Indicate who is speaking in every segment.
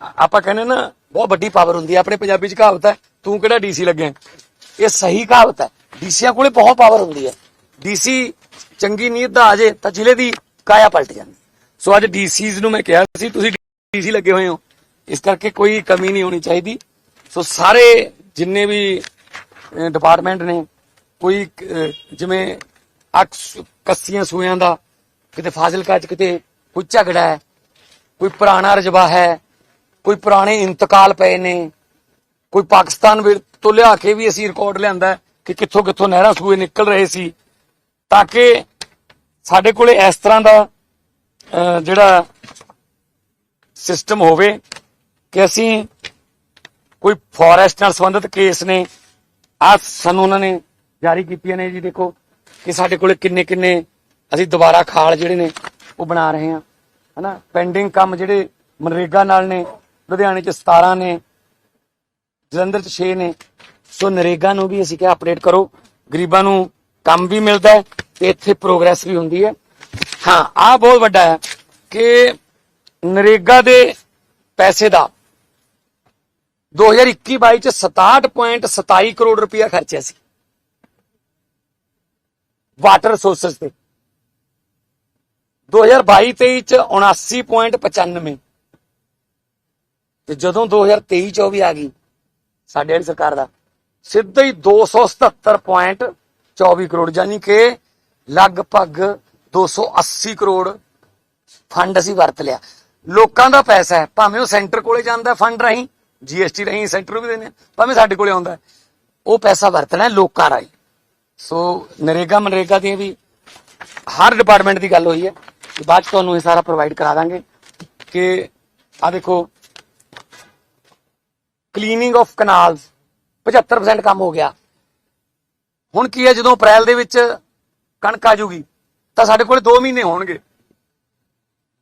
Speaker 1: ਆਪਾਂ ਕਹਿੰਦੇ ਨਾ, ਬਹੁਤ ਵੱਡੀ ਪਾਵਰ ਹੁੰਦੀ ਹੈ, ਆਪਣੇ ਪੰਜਾਬੀ ਚ ਕਹਾਵਤ ਹੈ, ਤੂੰ ਕਿਹੜਾ ਡੀਸੀ ਲੱਗਿਆ? ਇਹ ਸਹੀ ਕਹਾਵਤ ਹੈ। ਡੀਸੀਆਂ ਕੋਲੇ ਬਹੁਤ ਪਾਵਰ ਹੁੰਦੀ ਹੈ। ਡੀਸੀ ਚੰਗੀ ਨੀਅਤ ਦਾ ਆ ਜੇ, ਤਾਂ ਜ਼ਿਲ੍ਹੇ ਦੀ ਕਾਇਆ ਪਲਟ ਜਾਂਦੀ ਸੋ ਅੱਜ ਡੀਸੀਜ਼ ਨੂੰ ਮੈਂ ਕਿਹਾ ਸੀ, ਤੁਸੀਂ ਡੀਸੀ ਲੱਗੇ ਹੋਏ ਹੋ। ਇਸ ਕਰਕੇ ਕੋਈ ਕਮੀ ਨਹੀਂ ਹੋਣੀ ਚਾਹੀਦੀ। ਸੋ ਸਾਰੇ ਜਿੰਨੇ ਵੀ ਡਿਪਾਰਟਮੈਂਟ ਨੇ, ਕੋਈ ਜਿਵੇਂ ਅਕਸ ਕੱਸੀਆਂ ਸੂਆਂ ਦਾ, ਕਿਤੇ ਫਾਜ਼ਿਲਕਾ ਚ ਕਿਤੇ ਕੋਈ ਝਗੜਾ ਹੈ, ਕੋਈ ਪੁਰਾਣਾ ਰਜਵਾ ਹੈ ਕੋਈ ਪੁਰਾਣੇ ਇੰਤਕਾਲ ਪਏ ਨੇ, ਕੋਈ ਪਾਕਿਸਤਾਨ ਤੋਂ ਲਿਆ ਕੇ ਵੀ ਅਸੀਂ ਰਿਕਾਰਡ ਲਿਆਂਦਾ ਕਿ ਕਿੱਥੋਂ ਕਿੱਥੋਂ ਨਹਿਰਾਂ ਸੂਏ ਨਿਕਲ ਰਹੇ ਸੀ, ਤਾਂ ਕਿ ਸਾਡੇ ਕੋਲੇ ਇਸ ਤਰ੍ਹਾਂ ਦਾ ਜਿਹੜਾ ਸਿਸਟਮ ਹੋਵੇ ਕਿ ਅਸੀਂ ਕੋਈ ਫੋਰੈਸਟ ਨਾਲ ਸੰਬੰਧਿਤ ਕੇਸ ਨੇ ਆ ਸਾਨੂੰ ਉਹਨਾਂ ਨੇ ਜਾਰੀ ਕੀਤੀਆਂ ਨੇ ਜੀ ਦੇਖੋ ਕਿ ਸਾਡੇ ਕੋਲੇ ਕਿੰਨੇ ਕਿੰਨੇ ਅਸੀਂ ਦੁਬਾਰਾ ਖਾਲ ਜਿਹੜੇ ਨੇ ਉਹ ਬਣਾ ਰਹੇ ਹਾਂ, ਹਨਾ? ਪੈਂਡਿੰਗ ਕੰਮ ਜਿਹੜੇ ਮਨਰੇਗਾ ਨਾਲ ਨੇ ਲੁਧਿਆਣੇ ਚ 17 ਨੇ, ਜਲੰਧਰ ਚ 6 ਨੇ। ਸੋ ਨਰੇਗਾ ਨੂੰ ਵੀ ਅਸੀਂ ਕਿਹਾ ਅਪਡੇਟ ਕਰੋ। ਗਰੀਬਾਂ ਨੂੰ ਕੰਮ ਵੀ ਮਿਲਦਾ ਹੈ ਤੇ ਇੱਥੇ ਪ੍ਰੋਗਰੈਸ ਵੀ ਹੁੰਦੀ ਹੈ। ਹਾਂ ਆ ਬਹੁਤ ਵੱਡਾ ਹੈ ਕਿ ਨਰੇਗਾ ਦੇ ਪੈਸੇ ਦਾ 2021-22 ਚ 67.27 ਕਰੋੜ ਰੁਪਇਆ ਖਰਚਿਆ ਸੀ। ਵਾਟਰ ਰਿਸੋਰਸਸ ਤੇ। 2022-23 ਚ 79.95 ਤੇ ਜਦੋਂ 2023-24 ਆ ਗਈ, ਸਾਡੇ ਵਾਲੀ ਸਰਕਾਰ ਦਾ, ਸਿੱਧਾ ਹੀ 277.24 ਕਰੋੜ ਯਾਨੀ ਕਿ ਲਗਭਗ 280 ਕਰੋੜ ਫੰਡ ਅਸੀਂ ਵਰਤ ਲਿਆ। ਲੋਕਾਂ ਦਾ ਪੈਸਾ ਹੈ, ਭਾਵੇਂ ਉਹ ਸੈਂਟਰ ਕੋਲੇ ਜਾਂਦਾ ਫੰਡ ਰਾਹੀਂ ਜੀਐਸਟੀ ਰਾਹੀਂ ਸੈਂਟਰ ਨੂੰ ਵੀ ਦਿੰਦੇ ਆ, ਭਾਵੇਂ ਸਾਡੇ ਕੋਲੇ ਆਉਂਦਾ ਉਹ ਪੈਸਾ ਵਰਤਣਾ ਲੋਕਾਂ ਰਾਹੀਂ। ਸੋ ਨਰੇਗਾ ਮਨਰੇਗਾ ਦੀਆਂ ਵੀ ਹਰ ਡਿਪਾਰਟਮੈਂਟ ਦੀ ਗੱਲ ਹੋਈ ਹੈ ਤੇ ਬਾਅਦ 'ਚ ਤੁਹਾਨੂੰ ਇਹ ਸਾਰਾ ਪ੍ਰੋਵਾਈਡ ਕਰਾ ਦਾਂਗੇ ਕਿ ਆ ਦੇਖੋ ਕਲੀਨਿੰਗ ਆਫ ਕਨਾਲਸ 75% ਕੰਮ ਹੋ ਗਿਆ। ਹੁਣ ਕੀ ਹੈ, ਜਦੋਂ ਅਪ੍ਰੈਲ ਦੇ ਵਿੱਚ ਕਣਕ ਆ ਜੂਗੀ, ਤਾਂ ਸਾਡੇ ਕੋਲ 2 ਮਹੀਨੇ ਹੋਣਗੇ।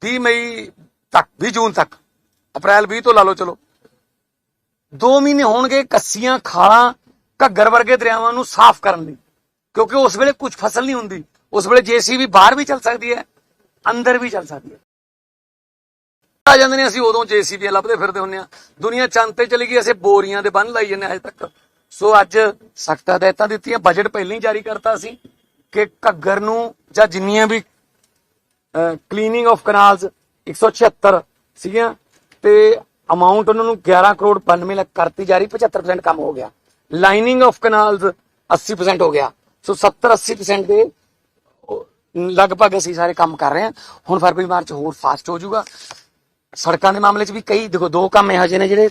Speaker 1: 30 ਮਈ ਤੱਕ 20 ਜੂਨ ਤੱਕ। ਅਪ੍ਰੈਲ 20 ਤੋਂ ਲਾ ਲਓ, ਚਲੋ। 2 ਮਹੀਨੇ ਹੋਣਗੇ ਕੱਸੀਆਂ, ਖਾਲਾਂ, ਘੱਗਰ ਵਰਗੇ ਦਰਿਆਵਾਂ ਨੂੰ ਸਾਫ਼ ਕਰਨ ਲਈ। ਕਿਉਂਕਿ ਉਸ ਵੇਲੇ ਕੁਝ ਫਸਲ ਨਹੀਂ ਹੁੰਦੀ। ਉਸ ਵੇਲੇ ਜੀਸੀਬੀ ਬਾਹਰ ਵੀ ਚੱਲ ਸਕਦੀ ਹੈ, ਅੰਦਰ ਵੀ ਚੱਲ ਸਕਦੀ ਹੈ। ਆ ਜਾਂਦੇ ਨੇ, ਅਸੀਂ ਉਦੋਂ ਜੀਸੀਬੀ ਲੱਭਦੇ ਫਿਰਦੇ ਹੁੰਨੇ ਆ। ਦੁਨੀਆ ਚੰਦ ਤੇ ਚਲੀ ਗਈ, ਅਸੀਂ ਬੋਰੀਆਂ ਦੇ ਬੰਨ ਲਾਈ ਜੰਨੇ ਅਜੇ ਤੱਕ। ਸੋ ਅੱਜ ਸਖਤ ਹਦਾਇਤਾਂ ਦਿੱਤੀਆਂ ਬਜਟ ਪਹਿਲਾਂ ਹੀ ਜਾਰੀ ਕਰਤਾ ਸੀ ਕਿ ਘੱਗਰ ਨੂੰ ਜਾਂ ਜਿੰਨੀਆਂ ਵੀ ਕਲੀਨਿੰਗ ਆਫ ਕਨਾਲਸ 176 ਸੀਗੀਆਂ ਤੇ ਅਮਾਉਂਟ ਉਹਨਾਂ ਨੂੰ 11 ਕਰੋੜ 92 ਲੱਖ ਕਰਤੀ ਜਾਰੀ 75% ਕੰਮ ਹੋ ਗਿਆ। ਲਾਈਨਿੰਗ ਆਫ ਕਨਾਲਸ 80% ਹੋ ਗਿਆ। ਸੋ 70 80% ਦੇ ਲਗਭਗ ਅਸੀਂ ਸਾਰੇ ਕੰਮ ਕਰ ਰਹੇ ਹਾਂ। ਹੁਣ ਫਰਵਰੀ ਮਾਰਚ ਹੋਰ ਫਾਸਟ ਹੋ ਜਾਊਗਾ। ਸੜਕਾਂ ਦੇ ਮਾਮਲੇ 'ਚ ਵੀ ਕਈ, ਦੇਖੋ, ਦੋ ਕੰਮ ਇਹੋ ਜਿਹੇ ਨੇ ਜਿਹੜੇ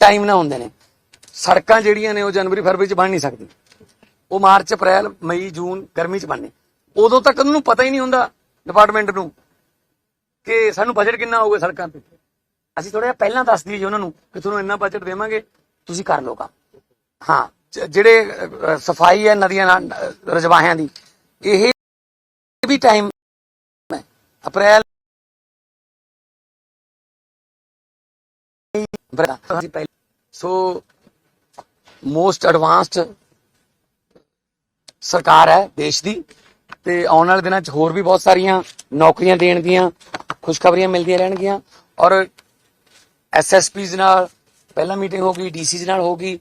Speaker 1: ਟਾਈਮ ਨਾਲ ਹੁੰਦੇ ਨੇ। ਸੜਕਾਂ ਜਿਹੜੀਆਂ ਨੇ ਉਹ ਜਨਵਰੀ, ਫਰਵਰੀ 'ਚ ਬਣ ਨਹੀਂ ਸਕਦੀ ਉਹ ਮਾਰਚ, ਅਪ੍ਰੈਲ, ਮਈ, ਜੂਨ, ਗਰਮੀ 'ਚ ਬਣਨੇ। ਉਦੋਂ ਤੱਕ ਉਹਨੂੰ ਪਤਾ ਹੀ ਨਹੀਂ ਹੁੰਦਾ ਡਿਪਾਰਟਮੈਂਟ ਨੂੰ ਕਿ ਸਾਨੂੰ ਬਜਟ ਕਿੰਨਾ ਹੋਊਗਾ ਸੜਕਾਂ ਤੇ। ਅਸੀਂ ਥੋੜਾ ਜਿਹਾ ਪਹਿਲਾਂ ਦੱਸ ਦਈਏ ਜੀ ਉਹਨਾਂ ਨੂੰ ਕਿ ਤੁਹਾਨੂੰ ਇੰਨਾ ਬਜਟ ਦੇਵਾਂਗੇ, ਤੁਸੀਂ ਕਰ ਲਓ ਕੰਮ। ਹਾਂ ਜਿਹੜੇ ਸਫ਼ਾਈ ਹੈ ਨਦੀਆਂ ਨਾਲ ਰਜਵਾਹਿਆਂ ਦੀ, ਇਹ ਵੀ time April so most advanced ਸਰਕਾਰ ਹੈ ਦੇਸ਼ ਦੀ, ਤੇ ਆਉਣ ਵਾਲੇ ਦਿਨਾਂ 'ਚ ਹੋਰ ਵੀ ਬਹੁਤ ਸਾਰੀਆਂ ਨੌਕਰੀਆਂ ਦੇਣ ਦੀਆਂ, ਖੁਸ਼ਖਬਰੀਆਂ ਮਿਲਦੀਆਂ ਰਹਿਣਗੀਆਂ ਔਰ ਐਸਐਸਪੀਜ਼ ਨਾਲ ਪਹਿਲਾਂ ਮੀਟਿੰਗ ਹੋ ਗਈ ਡੀਸੀਜ਼ ਨਾਲ ਹੋ ਗਈ,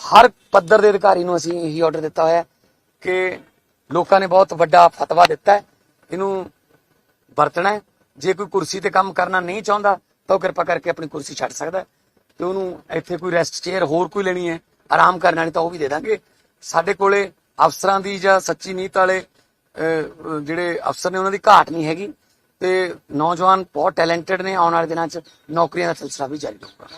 Speaker 1: ਹਰ ਪੱਧਰ ਦੇ ਅਧਿਕਾਰੀ ਨੂੰ ਅਸੀਂ ਇਹੀ ਆਰਡਰ ਦਿੱਤਾ ਹੋਇਆ ਕਿ ਲੋਕਾਂ ਨੇ ਬਹੁਤ ਵੱਡਾ ਫਤਵਾ ਦਿੱਤਾ ਹੈ, ਇਹਨੂੰ ਵਰਤਣਾ ਜੇ ਕੋਈ ਕੁਰਸੀ ਤੇ ਕੰਮ ਕਰਨਾ ਨਹੀਂ ਚਾਹੁੰਦਾ ਤਾਂ ਉਹ ਕਿਰਪਾ ਕਰਕੇ ਆਪਣੀ ਕੁਰਸੀ ਛੱਡ ਸਕਦਾ ਤੇ ਉਹਨੂੰ ਇੱਥੇ ਕੋਈ ਰੈਸਟ ਚੇਅਰ ਹੋਰ ਕੋਈ ਲੈਣੀ ਹੈ, ਆਰਾਮ ਕਰਨਾ ਨਹੀਂ ਤਾਂ ਉਹ ਵੀ ਦੇ ਦਾਂਗੇ। ਸਾਡੇ ਕੋਲੇ ਅਫਸਰਾਂ ਦੀ ਜਾਂ ਸੱਚੀ ਨੀਤ ਵਾਲੇ ਜਿਹੜੇ ਅਫਸਰ ਨੇ ਉਹਨਾਂ ਦੀ ਘਾਟ ਨਹੀਂ ਹੈਗੀ। ਤੇ ਨੌਜਵਾਨ ਬਹੁਤ ਟੈਲੈਂਟਡ ਨੇ, ਆਉਣ ਵਾਲੇ ਦਿਨਾਂ 'ਚ ਨੌਕਰੀਆਂ ਦਾ ਸਿਲਸਿਲਾ ਵੀ ਜਾਰੀ ਰਹੂਗਾ।